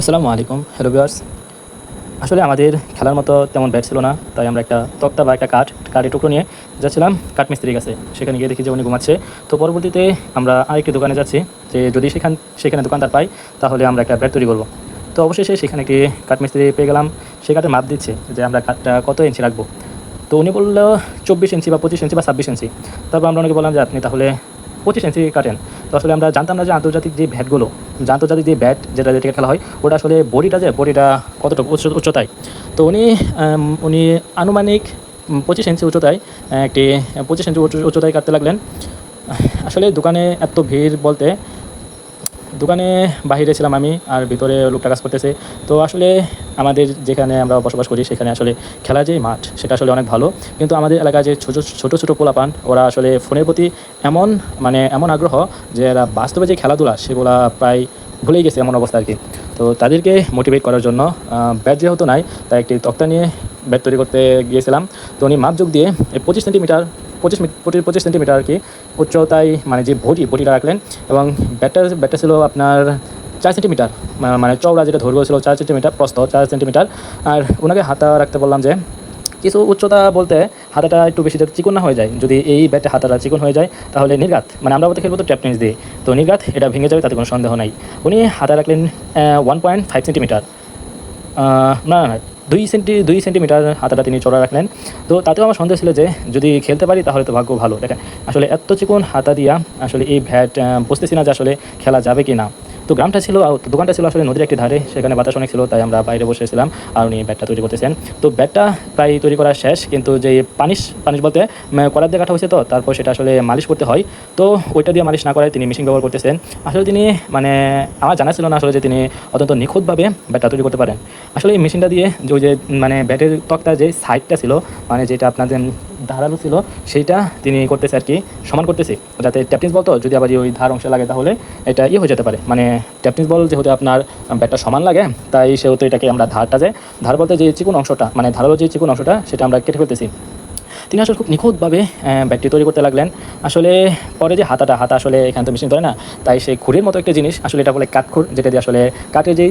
আসসালামু আলাইকুম, hello viewers. আসলে আমাদের খেলার মতো তেমন ব্যাট ছিল না, তাই আমরা একটা তক্তা বা একটা কাঠ, কাঠের টুকরো নিয়ে যাচ্ছিলাম, কাঠমিস্ত্রির কাছে। সেখানে গিয়ে দেখি যে উনি ঘুমাচ্ছে। তো পরবর্তীতে আমরা আরেকটি দোকানে যাচ্ছি, যে যদি সেখান, সেখানে দোকানদার পাই, তাহলে আমরা একটা ব্যাট তৈরি করব। তো অবশেষে সেখানে একটি কাঠমিস্ত্রি পেয়ে গেলাম। সে কাঠে মাপ দিচ্ছে যে আমরা কাঠটা কত ইঞ্চি রাখব। তো উনি বলল, চব্বিশ ইঞ্চি বা পঁচিশ ইঞ্চি বা ছাব্বিশ ইঞ্চি। তারপর আমরা ওনাকে বললাম যে, আপনি তাহলে পঁচিশ ইঞ্চি কাটেন। তো আসলে আমরা জানতাম না যে আন্তর্জাতিক যে ব্যাটগুলো, যে আন্তর্জাতিক যে ব্যাট যেটা যেটা খেলা হয়, ওটা আসলে বডিটা যে, বডিটা কতটুকু উচ্চ, উচ্চতায়। তো উনি উনি আনুমানিক পঁচিশ ইঞ্চি উচ্চতায়, একটি, পঁচিশ ইঞ্চি উচ্চ- উচ্চতায় কাটতে লাগলেন। আসলে দোকানে এত ভিড় বলতে দোকানে বাহিরে ছিলাম আমি আর ভিতরে লোকটা কাজ করতেছে। তো আসলে আমাদের যেখানে আমরা বসবাস করি সেখানে আসলে খেলার যে মাঠ, সেটা আসলে অনেক ভালো। কিন্তু আমাদের এলাকায় যে ছোটো ছোটো ছোটো পোলাপান, ওরা আসলে ফোনের প্রতি এমন মানে এমন আগ্রহ যে এরা বাস্তবে যে খেলাধুলা, সেগুলা প্রায় ভুলেই গেছে এমন অবস্থা আর কি। তো তাদেরকে মোটিভেট করার জন্য ব্যাট যেহেতু নাই, তাই একটি তক্তা নিয়ে ব্যাট তৈরি করতে গিয়েছিলাম। তো উনি মাপ যোগ দিয়ে পঁচিশ সেন্টিমিটার পঁচিশ পঁচিশ সেন্টিমিটার আর কি উচ্চতায় মানে যে বডি, বডিটা রাখলেন এবং ব্যাটটা ব্যাটটা ছিল আপনার চার সেন্টিমিটার। মানে চওড়া যেটা ধৈর্ঘ্য ছিল চার সেন্টিমিটার, প্রস্থ চার সেন্টিমিটার। আর ওনাকে হাতা রাখতে বললাম যে, কিছু উচ্চতা বলতে হাতাটা একটু বেশি যাতে চিকন না হয়ে যায়। যদি এই ব্যাটে হাতাটা চিকন হয়ে যায়, তাহলে নির্ঘাত। মানে আমরা বলতে খেলব তো ট্যাপ টেনিস দিয়ে। তো নির্ঘাত, এটা ভেঙে যাবে, তাতে কোনো সন্দেহ নাই। উনি হাতা রাখলেন ওয়ান পয়েন্ট ফাইভ সেন্টিমিটার। না না দুই সেন্টি, দুই সেন্টিমিটার হাতাটা তিনি চড়া রাখলেন। তো তাতেও আমার সন্দেহ ছিল যে যদি খেলতে পারি তাহলে তো ভাগ্য ভালো। দেখেন, আসলে এত চিকন হাতা দিয়া আসলে এই ভ্যাট বুঝতেছি না যে আসলে খেলা যাবে কি না তো গ্রামটা ছিল দোকানটা ছিল আসলে নদীর একটি ধারে, সেখানে বাতাস অনেক ছিল, তাই আমরা বাইরে বসেছিলাম আর উনি ব্যাটটা তৈরি করতেছেন। তো ব্যাটটা প্রায় তৈরি করা শেষ, কিন্তু যে পানিশ পানিশ বলতে কলার দিয়ে কাটা হয়েছে তো, তারপর সেটা আসলে মালিশ করতে হয়। তো ওইটা দিয়ে মালিশ না করায় তিনি মেশিন ব্যবহার করতেছেন। আসলে তিনি মানে আমার জানা ছিল না আসলে যে তিনি অত্যন্ত নিখুঁতভাবে ব্যাটটা তৈরি করতে পারেন। আসলে এই মেশিনটা দিয়ে যে যে মানে ব্যাটের তক্তার যে সাইডটা ছিল মানে যেটা আপনাদের ধারালো ছিল সেইটা তিনি করতেছে আর কি সমান করতেছে। যাতে ট্যাপটিস বল তো যদি আবার ওই ধার অংশে লাগে তাহলে এটা ইয়ে হয়ে যেতে পারে। মানে ট্যাপটিস বল যেহেতু আপনার ব্যাটটা সমান লাগে তাই সেহেতু এটাকে আমরা ধারটা যে ধার বলতে যে চিকুন অংশটা মানে ধারালো যে চিকুন অংশটা সেটা আমরা কেটে ফেলতেছি। তিনি আসলে খুব নিখুঁতভাবে আহ, ব্যাগটি তৈরি করতে লাগলেন। আসলে পরে যে হাতাটা হাতা আসলে এখান তো মেশিন ধরে না তাই সেই খুঁড়ির মতো একটা জিনিস আসলে এটা বলে কাঠখুর যেটা দিয়ে আসলে কাঠের যেই